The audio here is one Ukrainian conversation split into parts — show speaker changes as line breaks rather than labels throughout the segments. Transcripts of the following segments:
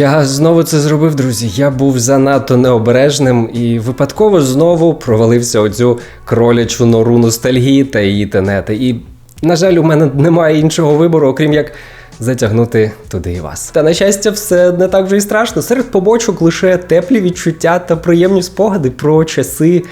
Я знову це зробив, друзі. Я був занадто необережним і випадково знову провалився оцю кролячу нору ностальгії та її тенети. І, на жаль, у мене немає іншого вибору, окрім як затягнути туди і вас. Та на щастя, все не так вже і страшно. Серед побочок лише теплі відчуття та приємні спогади про часи.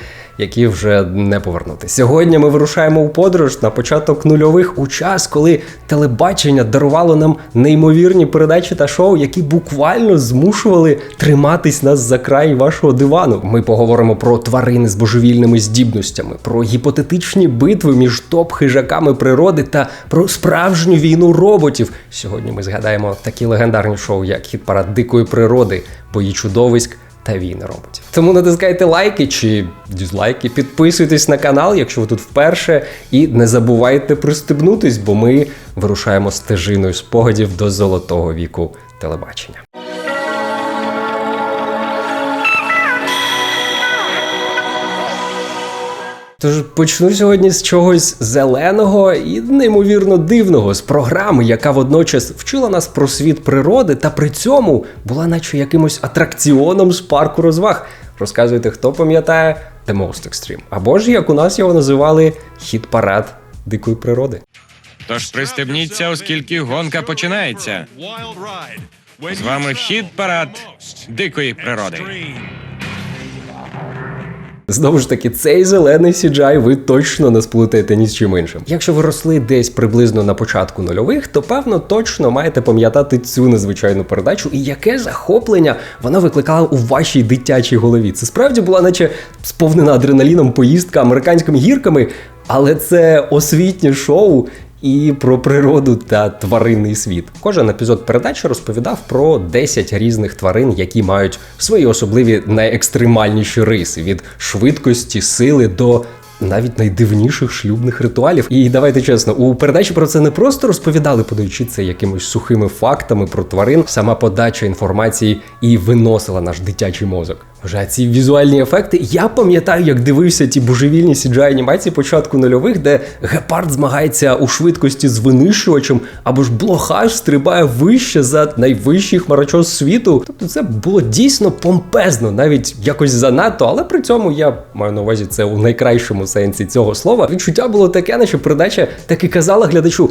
Які вже не повернути. Сьогодні ми вирушаємо у подорож на початок нульових у час, коли телебачення дарувало нам неймовірні передачі та шоу, які буквально змушували триматись нас за край вашого дивану. Ми поговоримо про тварини з божевільними здібностями, про гіпотетичні битви між топ-хижаками природи та про справжню війну роботів. Сьогодні ми згадаємо такі легендарні шоу, як хіт парад дикої природи, бої чудовиськ та війни робить. Тому натискайте лайки чи дізлайки, підписуйтесь на канал, якщо ви тут вперше, і не забувайте пристебнутись, бо ми вирушаємо стежиною спогадів до золотого віку телебачення. Тож почну сьогодні з чогось зеленого і неймовірно дивного з програми, яка водночас вчила нас про світ природи, та при цьому була наче якимось атракціоном з парку розваг. Розказуйте, хто пам'ятає The Most Extreme. Або ж як у нас його називали хіт парад дикої природи.
Тож пристебніться, оскільки гонка починається. З вами хід парад дикої природи.
Знову ж таки, цей зелений CGI ви точно не сплутаєте ні з чим іншим. Якщо ви росли десь приблизно на початку нульових, то певно точно маєте пам'ятати цю незвичайну передачу і яке захоплення вона викликала у вашій дитячій голові. Це справді була, наче сповнена адреналіном поїздка американськими гірками, але це освітнє шоу. І про природу та тваринний світ. Кожен епізод передачі розповідав про 10 різних тварин, які мають свої особливі найекстремальніші риси від швидкості, сили до навіть найдивніших шлюбних ритуалів. І давайте чесно, у передачі про це не просто розповідали, подаючи це якимось сухими фактами про тварин. Сама подача інформації і виносила наш дитячий мозок. Вже ці візуальні ефекти. Я пам'ятаю, як дивився ті божевільні cgi анімації початку нульових, де гепард змагається у швидкості з винищувачем, або ж блохаж стрибає вище за найвищий хмарочос світу. Тобто це було дійсно помпезно, навіть якось занадто, але при цьому я маю на увазі це у найкращому сенсі цього слова. Відчуття було таке, наче передача так і казала глядачу.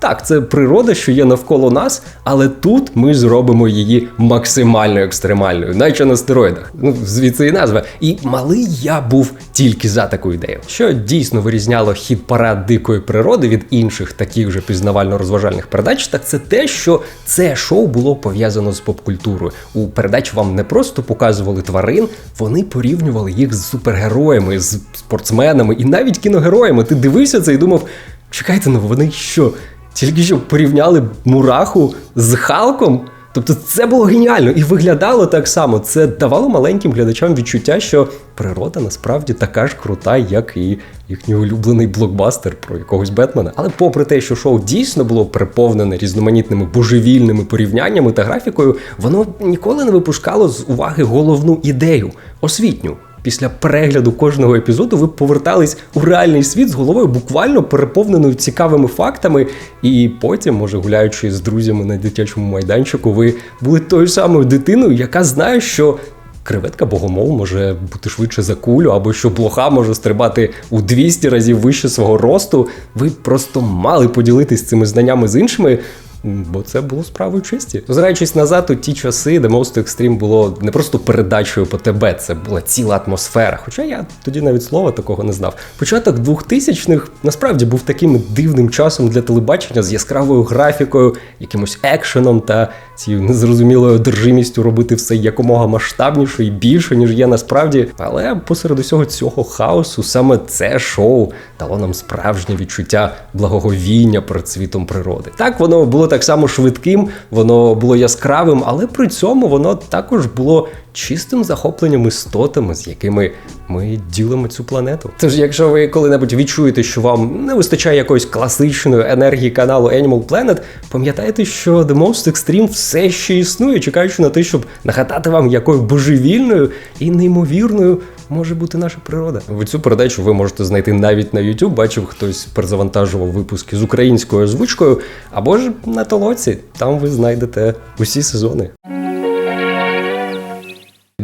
Так, це природа, що є навколо нас, але тут ми зробимо її максимально екстремальною, наче на стероїдах. Ну, звідси і назва. І малий я був тільки за таку ідею. Що дійсно вирізняло хід парад дикої природи від інших таких же пізнавально-розважальних передач, так це те, що це шоу було пов'язано з поп-культурою. У передачі вам не просто показували тварин, вони порівнювали їх з супергероями, з спортсменами і навіть кіногероями. Ти дивився це і думав. Чекайте, ну вони що? Тільки що порівняли мураху з Халком. Тобто це було геніально і виглядало так само. Це давало маленьким глядачам відчуття, що природа насправді така ж крута, як і їхній улюблений блокбастер про якогось Бетмена. Але попри те, що шоу дійсно було переповнене різноманітними божевільними порівняннями та графікою, воно ніколи не випускало з уваги головну ідею освітню. Після перегляду кожного епізоду ви повертались у реальний світ з головою буквально переповненою цікавими фактами, і потім, може, гуляючи з друзями на дитячому майданчику, ви були тою самою дитиною, яка знає, що. Креветка богомол може бути швидше за кулю, або що блоха може стрибати у 200 разів вище свого росту. Ви просто мали поділитись цими знаннями з іншими, Бо це було справою честі. Озираючись назад, у ті часи, де Most Extreme було не просто передачею по тебе, це була ціла атмосфера. Хоча я тоді навіть слова такого не знав. Початок 2000-х насправді був таким дивним часом для телебачення з яскравою графікою, якимось екшеном та цією незрозумілою одержимістю робити все якомога масштабніше і більше, ніж є насправді. Але посеред усього цього хаосу саме це шоу дало нам справжнє відчуття благоговіння перед світом природи. Так воно було так само швидким, воно було яскравим, але при цьому воно також було чистим захопленням істотами, з якими ми ділимо цю планету. Тож, якщо ви коли-небудь відчуєте, що вам не вистачає якоїсь класичної енергії каналу Animal Planet, пам'ятайте, що The Most Extreme все ще існує, чекаючи на те, щоб нагадати вам, якою божевільною і неймовірною. Може бути наша природа. В цю передачу ви можете знайти навіть на YouTube. Бачив, хтось перезавантажував випуски з українською озвучкою, або ж на толоці. Там ви знайдете усі сезони.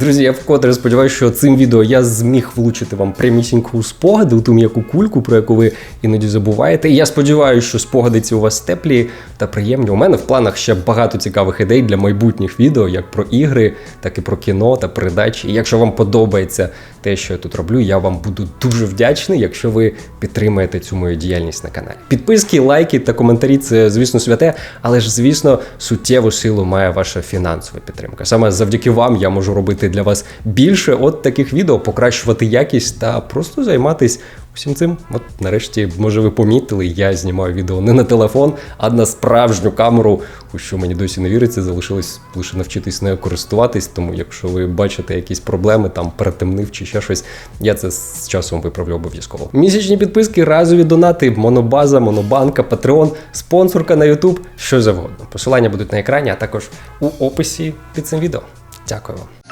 Друзі, я вкотре сподіваюся, що цим відео я зміг влучити вам прямісіньку спогади, ту м'яку кульку, про яку ви іноді забуваєте. І я сподіваюся, що спогади ці у вас теплі та приємні. У мене в планах ще багато цікавих ідей для майбутніх відео, як про ігри, так і про кіно та передачі. І якщо вам подобається те, що я тут роблю, я вам буду дуже вдячний, якщо ви підтримаєте цю мою діяльність на каналі. Підписки, лайки та коментарі це, звісно, святе, але ж, звісно, суттєву силу має ваша фінансова підтримка. Саме завдяки вам я можу робити для вас більше от таких відео, покращувати якість та просто займатись усім цим. От нарешті, може, ви помітили, я знімаю відео не на телефон, а на справжню камеру, у що мені досі не віриться, залишилось лише навчитись нею користуватись. Тому, якщо ви бачите якісь проблеми, там перетемнив чи ще щось, я це з часом виправлю обов'язково. Місячні підписки, разові донати, монобаза, монобанка, Patreon, спонсорка на YouTube, що завгодно. Посилання будуть на екрані, а також у описі під цим відео. Дякую вам.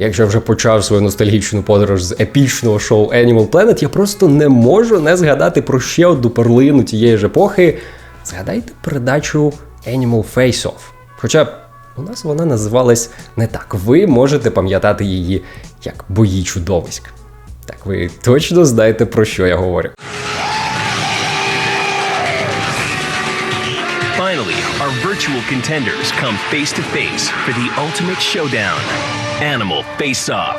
Якщо я вже почав свою ностальгічну подорож з епічного шоу Animal Planet, я просто не можу не згадати про ще одну перлину тієї ж епохи. Згадайте передачу Animal Face Off. Хоча у нас вона називалась не так. Ви можете пам'ятати її як бої чудовиськ. Так, ви точно знаєте про що я говорю.
Finally, our virtual contenders come face to face for the ultimate showdown Animal Face Off.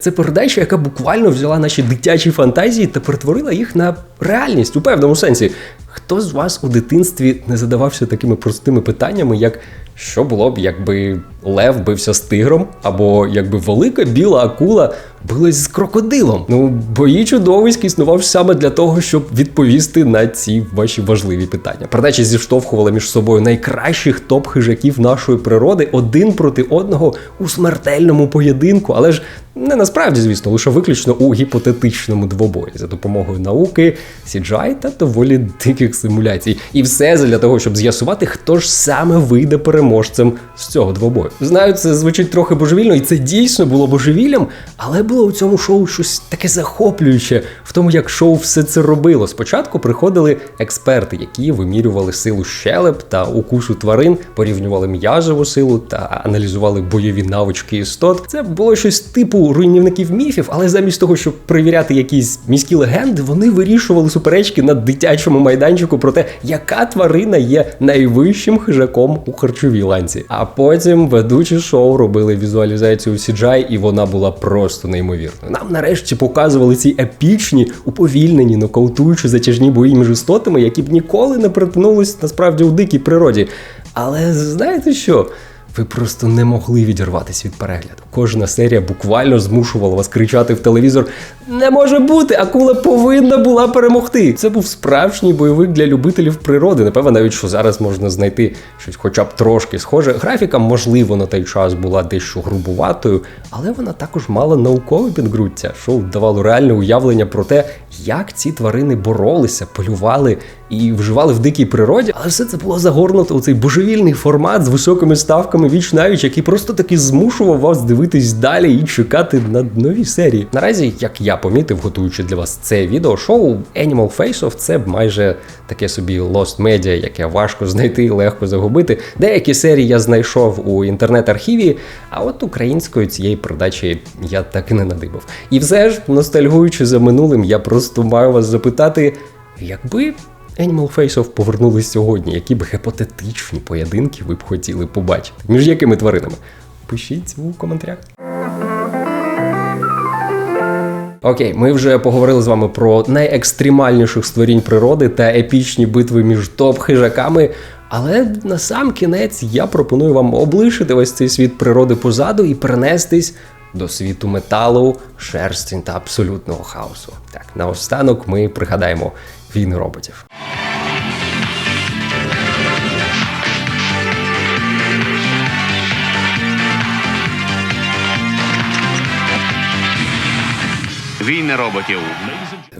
Це передача, яка буквально взяла наші дитячі фантазії та перетворила їх на реальність у певному сенсі. Хто з вас у дитинстві не задавався такими простими питаннями, як що було б, якби лев бився з тигром, або якби велика біла акула билась з крокодилом? Ну, бої чудовиськ існував саме для того, щоб відповісти на ці ваші важливі питання. Передача зіштовхувала між собою найкращих топ-хижаків нашої природи один проти одного у смертельному поєдинку, але ж не насправді, звісно, лише виключно у гіпотетичному двобої за допомогою науки, CGI та доволі диких симуляцій. І все для того, щоб з'ясувати, хто ж саме вийде переможцем з цього двобою. Знаю, це звучить трохи божевільно, і це дійсно було божевіллям, але було у цьому шоу щось таке захоплююче в тому, як шоу все це робило. Спочатку приходили експерти, які вимірювали силу щелеп та укусу тварин, порівнювали м'язову силу та аналізували бойові навички істот. Це було щось типу руйнівників міфів, але замість того, щоб перевіряти якісь міські легенди, вони вирішували суперечки на дитячому майданчику про те, яка тварина є найвищим хижаком у харчовій ланці. А потім ведучі шоу робили візуалізацію CGI, і вона була просто неймовірною. Нам нарешті показували ці епічні, уповільнені, нокаутуючі затяжні бої між істотами, які б ніколи не перетнулись насправді у дикій природі. Але знаєте що? Ви просто не могли відірватися від перегляду. Кожна серія буквально змушувала вас кричати в телевізор: Не може бути, акула повинна була перемогти. Це був справжній бойовик для любителів природи. Напевно, навіть що зараз можна знайти щось, хоча б трошки схоже. Графіка, можливо, на той час була дещо грубуватою, але вона також мала наукове підґрунтя, що давало реальне уявлення про те, як ці тварини боролися, полювали і вживали в дикій природі, але все це було загорнуто у цей божевільний формат з високими ставками віч навіч, який просто таки змушував вас дивитись далі і чекати на нові серії. Наразі, як я помітив, готуючи для вас це відео, шоу Animal Face Off це майже таке собі Lost Media, яке важко знайти легко загубити. Деякі серії я знайшов у інтернет-архіві, а от української цієї передачі я так і не надибав. І все ж, ностальгуючи за минулим, я просто маю вас запитати, якби Animal Face повернулись сьогодні, які б гіпотетичні поєдинки ви б хотіли побачити? Між якими тваринами? Пишіть у коментарях. Окей, ми вже поговорили з вами про найекстремальніших створінь природи та епічні битви між топ-хижаками. Але на сам кінець я пропоную вам облишити весь цей світ природи позаду і перенестись до світу металу, шерстін та абсолютного хаосу. Так, наостанок ми пригадаємо війни роботів.
Війни роботів.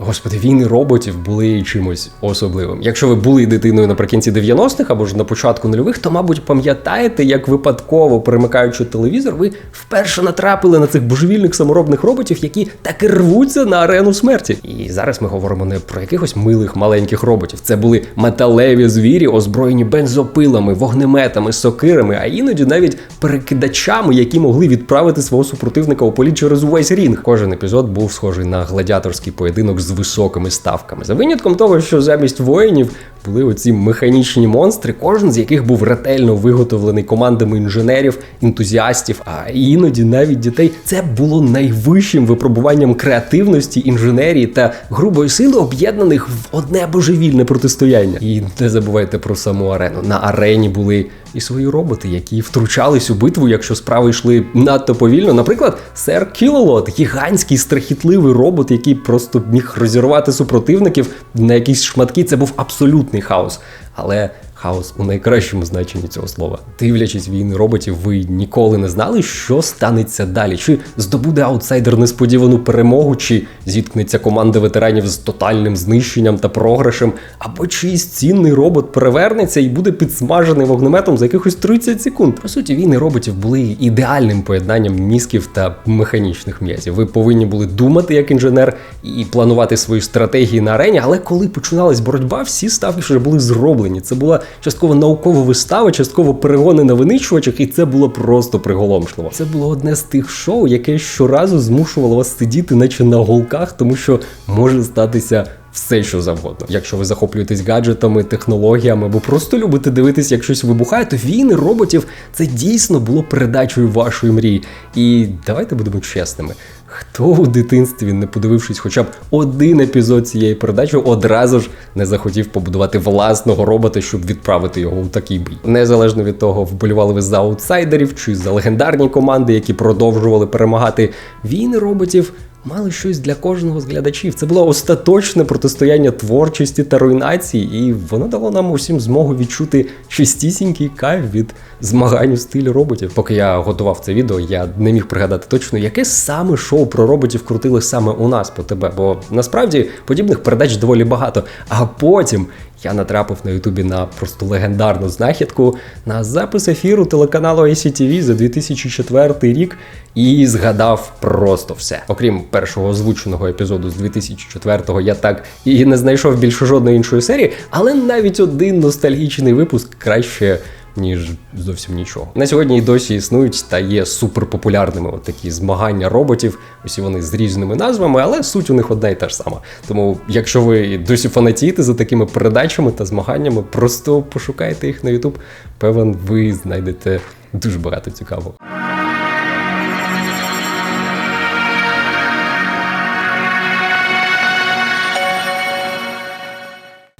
Господи, війни роботів були чимось особливим. Якщо ви були дитиною наприкінці 90-х або ж на початку нульових, то, мабуть, пам'ятаєте, як випадково перемикаючи телевізор, ви вперше натрапили на цих божевільних саморобних роботів, які так і рвуться на арену смерті. І зараз ми говоримо не про якихось милих маленьких роботів. Це були металеві звірі, озброєні бензопилами, вогнеметами, сокирами, а іноді навіть перекидачами, які могли відправити свого супротивника у політ через увесь рінг. Кожен епізод був схожий на гладіаторський поєдинок з високими ставками. За винятком того, що замість воїнів були оці механічні монстри, кожен з яких був ретельно виготовлений командами інженерів, ентузіастів, а іноді навіть дітей. Це було найвищим випробуванням креативності, інженерії та грубої сили, об'єднаних в одне божевільне протистояння. І не забувайте про саму арену. На арені були і свої роботи, які втручались у битву, якщо справи йшли надто повільно. Наприклад, сер Кілолот, гігантський страхітливий робот, який просто міг розірвати супротивників на якісь шматки. Це був абсолютний хаос. Але хаос у найкращому значенні цього слова. Дивлячись війни роботів, ви ніколи не знали, що станеться далі. Чи здобуде аутсайдер несподівану перемогу, чи зіткнеться команда ветеранів з тотальним знищенням та програшем, або чийсь цінний робот перевернеться і буде підсмажений вогнеметом за якихось 30 секунд. По суті, війни роботів були ідеальним поєднанням мізків та механічних м'язів. Ви повинні були думати як інженер і планувати свої стратегії на арені. Але коли починалась боротьба, всі ставки вже були зроблені. Це була частково наукова вистава, частково перегони на винищувачах, і це було просто приголомшливо. Це було одне з тих шоу, яке щоразу змушувало вас сидіти, наче на голках, тому що може статися. Все, що завгодно. Якщо ви захоплюєтесь гаджетами, технологіями або просто любите дивитись, як щось вибухає, то війни роботів це дійсно було передачею вашої мрії. І давайте будемо чесними. Хто у дитинстві, не подивившись хоча б один епізод цієї передачі, одразу ж не захотів побудувати власного робота, щоб відправити його у такий бій. Незалежно від того, вболівали ви за аутсайдерів чи за легендарні команди, які продовжували перемагати війни роботів. Мали щось для кожного з глядачів. Це було остаточне протистояння творчості та руйнації, і воно дало нам усім змогу відчути чистісінький кайф від змагань у стилі роботів. Поки я готував це відео, я не міг пригадати точно, яке саме шоу про роботів крутили саме у нас по тебе. Бо насправді подібних передач доволі багато. А потім я натрапив на Ютубі на просто легендарну знахідку на запис ефіру телеканалу ICTV за 2004 рік і згадав просто все. Окрім першого озвученого епізоду з 2004-го, я так і не знайшов більше жодної іншої серії, але навіть один ностальгічний випуск краще. Ніж зовсім нічого. На сьогодні і досі існують та є суперпопулярними от такі змагання роботів. Усі вони з різними назвами, але суть у них одна і та ж сама. Тому, якщо ви досі фанатієте за такими передачами та змаганнями, просто пошукайте їх на YouTube. Певен, ви знайдете дуже багато цікавого.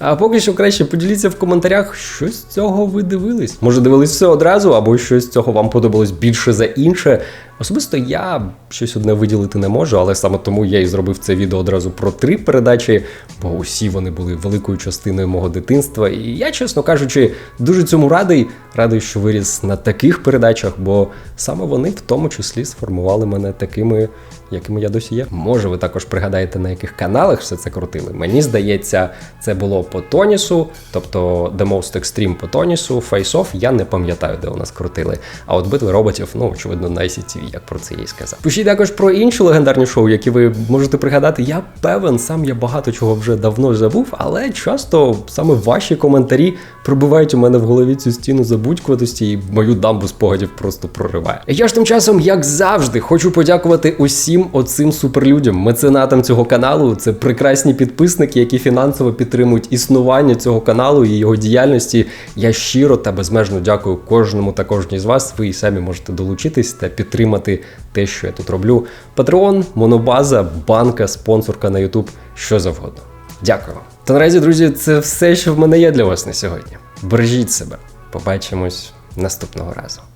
А поки що краще поділіться в коментарях, що з цього ви дивились. Може, дивились все одразу, або щось з цього вам подобалось більше за інше. Особисто я щось одне виділити не можу, але саме тому я і зробив це відео одразу про три передачі, бо усі вони були великою частиною мого дитинства. І я, чесно кажучи, дуже цьому радий. Радий, що виріс на таких передачах, бо саме вони в тому числі сформували мене такими, якими я досі є. Може, ви також пригадаєте, на яких каналах все це крутили. Мені здається, це було по Тонісу, тобто The Most Extreme по Тонісу, Face Off, я не пам'ятаю, де у нас крутили. А от битви роботів, ну очевидно, на ICTV, як про це я й сказав. Пишіть також про інші легендарні шоу, які ви можете пригадати. Я певен, сам я багато чого вже давно забув, але часто саме ваші коментарі пробивають у мене в голові цю стіну забудькуватості і мою дамбу спогадів просто прориває. Я ж тим часом, як завжди, хочу подякувати усім оцим суперлюдям, меценатам цього каналу. Це прекрасні підписники, які фінансово підтримують існування цього каналу і його діяльності. Я щиро та безмежно дякую кожному та кожній з вас. Ви і самі можете долучитись та підтримати те, що я тут роблю. Патреон, монобаза, банка, спонсорка на YouTube, що завгодно. Дякую. Та наразі, друзі, це все, що в мене є для вас на сьогодні. Бережіть себе. Побачимось наступного разу.